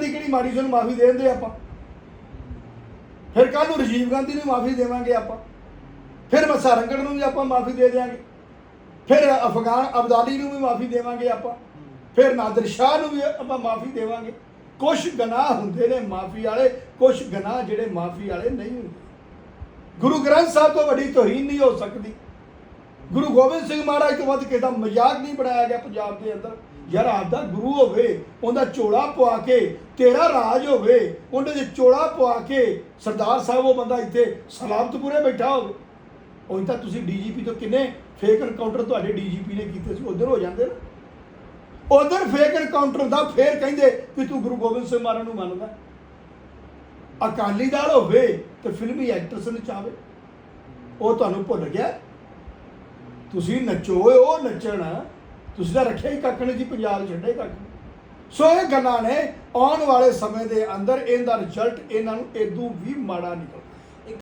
ਗਾਂਧੀ ਕਿਹੜੀ ਮਾਰੀ ਤੁਹਾਨੂੰ ਮਾਫੀ ਦੇ ਦਿੰਦੇ ਆਪਾਂ? ਫਿਰ ਕੱਲ ਨੂੰ ਰਾਜੀਵ ਗਾਂਧੀ ਨੂੰ ਮਾਫੀ ਦੇਵਾਂਗੇ ਆਪਾਂ। ਫਿਰ ਮੱਸਾ ਰੰਗੜ ਨੂੰ ਵੀ ਆਪਾਂ ਮਾਫੀ ਦੇ ਦੇਵਾਂਗੇ ਫਿਰ ਅਫਗਾਨ ਅਬਦਾਲੀ ਨੂੰ ਵੀ ਮਾਫੀ ਦੇਵਾਂਗੇ ਆਪਾਂ। ਫਿਰ ਨਾਦਰ ਸ਼ਾਹ ਨੂੰ ਵੀ ਆਪਾਂ ਮਾਫੀ ਦੇਵਾਂਗੇ। ਕੁਝ ਗਨਾਹ ਹੁੰਦੇ ਨੇ ਮਾਫੀ ਵਾਲੇ ਕੁਝ ਗਨਾਹ ਜਿਹੜੇ ਮਾਫੀ ਵਾਲੇ ਨਹੀਂ ਹੁੰਦੇ। ਗੁਰੂ ਗ੍ਰੰਥ ਸਾਹਿਬ ਤੋਂ ਵੱਡੀ ਤੋਹੀਨ ਨਹੀਂ ਹੋ ਸਕਦੀ। ਗੁਰੂ ਗੋਬਿੰਦ ਸਿੰਘ ਮਹਾਰਾਜ ਤੋਂ ਵੱਧ ਕਿਸੇ ਦਾ ਮਜ਼ਾਕ ਨਹੀਂ ਬਣਾਇਆ ਗਿਆ ਪੰਜਾਬ ਦੇ ਅੰਦਰ। ਯਾਰ ਆਪਦਾ ਗੁਰੂ ਹੋਵੇ, ਉਹਦਾ ਚੋਲਾ ਪਵਾ ਕੇ ਤੇਰਾ ਰਾਜ ਹੋਵੇ ਉਹਦੇ ਦੇ ਚੋਲਾ ਪਵਾ ਕੇ ਸਰਦਾਰ ਸਾਹਿਬ ਉਹ ਬੰਦਾ ਇੱਥੇ ਸਲਾਮਤਪੁਰੇ ਬੈਠਾ ਹੋਵੇ। ਉਹ ਤਾਂ ਤੁਸੀਂ ਡੀਜੀਪੀ ਤੋਂ ਕਿੰਨੇ ਫੇਕ ਐਨਕਾਊਂਟਰ ਤੁਹਾਡੇ ਡੀਜੀਪੀ ਨੇ ਕੀਤੇ ਸੀ, ਉਧਰ ਹੋ ਜਾਂਦੇ ਨਾ। ਉਧਰ ਫੇਕ ਐਨਕਾਊਂਟਰ ਦਾ ਫੇਰ ਕਹਿੰਦੇ ਕਿ ਤੂੰ ਗੁਰੂ ਗੋਬਿੰਦ ਸਿੰਘ ਮਹਾਰਾਜ ਨੂੰ ਮੰਨਦਾ। ਅਕਾਲੀ ਦਲ ਹੋਵੇ ਤੇ ਫਿਲਮੀ ਐਕਟਰਸ ਨੂੰ ਚਾਵੇ। ਉਹ ਤੁਹਾਨੂੰ ਭੁੱਲ ਗਿਆ। ਤੁਸੀਂ ਨੱਚੋ ਉਹ ਨੱਚਣ ਤੁਸੀਂ ਤਾਂ ਰੱਖਿਆ ਹੀ ਕੱਖ ਨਹੀਂ ਜੀ, ਪੰਜਾਬ ਛੱਡੇ ਕੱਖ ਨਹੀਂ। ਸੋ ਇਹ ਗੱਲਾਂ ਨੇ ਆਉਣ ਵਾਲੇ ਸਮੇਂ ਦੇ ਅੰਦਰ ਇਹਦਾ ਰਿਜ਼ਲਟ ਇਹਨਾਂ ਨੂੰ ਇਦੋਂ ਵੀ ਮਾੜਾ ਨਿਕਲ